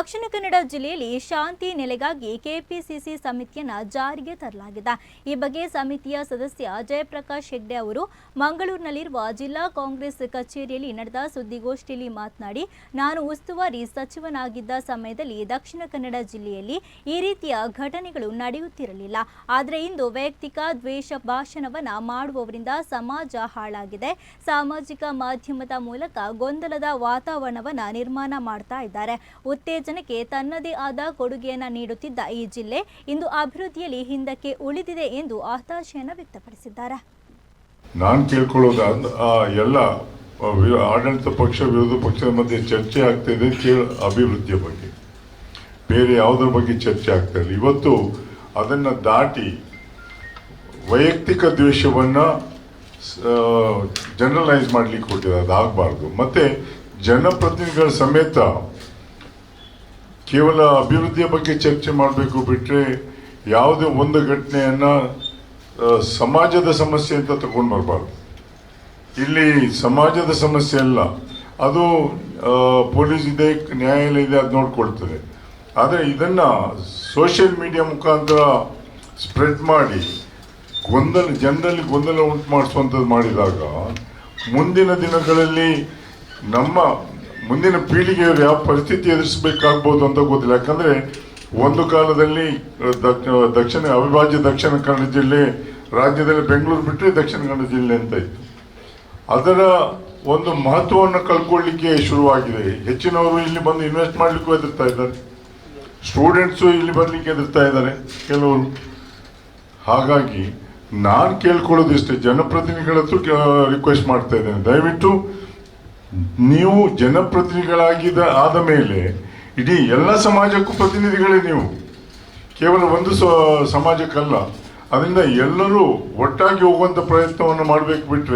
ದಕ್ಷಿಣ ಕನ್ನಡ ಜಿಲ್ಲೆಯಲ್ಲಿ ಶಾಂತಿ ನೆಲೆಗಾಗಿ ಕೆಪಿಸಿಸಿ ಸಮಿತಿಯನ್ನು ಜಾರಿಗೆ ತರಲಾಗಿದೆ. ಈ ಬಗ್ಗೆ ಸಮಿತಿಯ ಸದಸ್ಯ ಜಯಪ್ರಕಾಶ್ ಹೆಗ್ಡೆ ಅವರು ಮಂಗಳೂರಿನಲ್ಲಿರುವ ಜಿಲ್ಲಾ ಕಾಂಗ್ರೆಸ್ ಕಚೇರಿಯಲ್ಲಿ ನಡೆದ ಸುದ್ದಿಗೋಷ್ಠಿಯಲ್ಲಿ ಮಾತನಾಡಿ, ನಾನು ಉಸ್ತುವಾರಿ ಸಚಿವನಾಗಿದ್ದ ಸಮಯದಲ್ಲಿ ದಕ್ಷಿಣ ಕನ್ನಡ ಜಿಲ್ಲೆಯಲ್ಲಿ ಈ ರೀತಿಯ ಘಟನೆಗಳು ನಡೆಯುತ್ತಿರಲಿಲ್ಲ. ಆದರೆ ಇಂದು ವೈಯಕ್ತಿಕ ದ್ವೇಷ ಭಾಷಣವನ್ನ ಮಾಡುವವರಿಂದ ಸಮಾಜ ಹಾಳಾಗಿದೆ. ಸಾಮಾಜಿಕ ಮಾಧ್ಯಮದ ಮೂಲಕ ಗೊಂದಲದ ವಾತಾವರಣವನ್ನ ನಿರ್ಮಾಣ ಮಾಡ್ತಾ ಇದ್ದಾರೆ. ಉತ್ತೇಜನಕ್ಕೆ ತನ್ನದೇ ಆದ ಕೊಡುಗೆಯನ್ನು ನೀಡುತ್ತಿದ್ದ ಈ ಜಿಲ್ಲೆ ಇಂದು ಅಭಿವೃದ್ಧಿಯಲ್ಲಿ ಹಿಂದಕ್ಕೆ ಉಳಿದಿದೆ ಎಂದು ಹತಾಶೆಯನ್ನು ವ್ಯಕ್ತಪಡಿಸಿದ್ದಾರೆ. ನಾನು ಕೇಳ್ಕೊಳ್ಳೋದು ಎಲ್ಲ ಆಡಳಿತ ಪಕ್ಷ, ವಿರೋಧ ಪಕ್ಷದ ಮಧ್ಯೆ ಚರ್ಚೆ ಆಗ್ತಾ ಇದೆ ಅಭಿವೃದ್ಧಿಯ ಬಗ್ಗೆ. ಬೇರೆ ಯಾವುದರ ಬಗ್ಗೆ ಚರ್ಚೆ ಆಗ್ತಾ ಇಲ್ಲ. ಇವತ್ತು ಅದನ್ನು ದಾಟಿ ವೈಯಕ್ತಿಕ ದ್ವೇಷವನ್ನು ಜನರಲೈಸ್ ಮಾಡಲಿಕ್ಕೆ ಕೊಟ್ಟಿದ್ದಾರೆ. ಅದಾಗಬಾರ್ದು ಮತ್ತು ಜನಪ್ರತಿನಿಧಿಗಳ ಸಮೇತ ಕೇವಲ ಅಭಿವೃದ್ಧಿಯ ಬಗ್ಗೆ ಚರ್ಚೆ ಮಾಡಬೇಕು ಬಿಟ್ಟರೆ ಯಾವುದೇ ಒಂದು ಘಟನೆಯನ್ನು ಸಮಾಜದ ಸಮಸ್ಯೆ ಅಂತ ತಗೊಂಡು ಬರಬಾರ್ದು. ಇಲ್ಲಿ ಸಮಾಜದ ಸಮಸ್ಯೆ ಅಲ್ಲ. ಅದು ಪೊಲೀಸ್ ಇದೆ, ನ್ಯಾಯಾಲಯ ಇದೆ, ಅದು ನೋಡ್ಕೊಳ್ತದೆ. ಆದರೆ ಇದನ್ನು ಸೋಷಿಯಲ್ ಮೀಡಿಯಾ ಮುಖಾಂತರ ಸ್ಪ್ರೆಡ್ ಮಾಡಿ, ಗೊಂದಲ, ಜನರಲ್ಲಿ ಗೊಂದಲ ಉಂಟು ಮಾಡಿಸುವಂಥದ್ದು ಮಾಡಿದಾಗ, ಮುಂದಿನ ದಿನಗಳಲ್ಲಿ ನಮ್ಮ ಮುಂದಿನ ಪೀಳಿಗೆಯವರು ಯಾವ ಪರಿಸ್ಥಿತಿ ಎದುರಿಸಬೇಕಾಗ್ಬೋದು ಅಂತ ಗೊತ್ತಿಲ್ಲ. ಯಾಕಂದ್ರೆ ಒಂದು ಕಾಲದಲ್ಲಿ ದಕ್ಷಿಣ, ಅವಿಭಾಜ್ಯ ದಕ್ಷಿಣ ಕನ್ನಡ ಜಿಲ್ಲೆ, ರಾಜ್ಯದಲ್ಲಿ ಬೆಂಗಳೂರು ಬಿಟ್ಟರೆ ದಕ್ಷಿಣ ಕನ್ನಡ ಜಿಲ್ಲೆ ಅಂತ ಇತ್ತು. ಅದರ ಒಂದು ಮಹತ್ವವನ್ನು ಕಳ್ಕೊಳ್ಳಿಕ್ಕೆ ಶುರುವಾಗಿದೆ. ಹೆಚ್ಚಿನವರು ಇಲ್ಲಿ ಬಂದು ಇನ್ವೆಸ್ಟ್ ಮಾಡಲಿಕ್ಕೂ ಹೆದರ್ತಾ ಇದ್ದಾರೆ. ಸ್ಟೂಡೆಂಟ್ಸು ಇಲ್ಲಿ ಬರಲಿಕ್ಕೆ ಹೆದರ್ತಾ ಇದ್ದಾರೆ, ಕೆಲವರು. ಹಾಗಾಗಿ, ನಾನು ಕೇಳ್ಕೊಳ್ಳೋದು ಇಷ್ಟೇ ಜನಪ್ರತಿನಿಧಿಗಳ ಹತ್ರ ರಿಕ್ವೆಸ್ಟ್ ಮಾಡ್ತಾ ಇದ್ದೇನೆ. ದಯವಿಟ್ಟು ನೀವು ಜನಪ್ರತಿನಿಧಿಗಳಾಗಿದ ಆದ ಮೇಲೆ ಇಡೀ ಎಲ್ಲ ಸಮಾಜಕ್ಕೂ ಪ್ರತಿನಿಧಿಗಳೇ ನೀವು. ಕೇವಲ ಒಂದು ಸಮಾಜಕ್ಕಲ್ಲ. ಅದರಿಂದ ಎಲ್ಲರೂ ಒಟ್ಟಾಗಿ ಹೋಗುವಂಥ ಪ್ರಯತ್ನವನ್ನು ಮಾಡಬೇಕು ಬಿಟ್ರೆ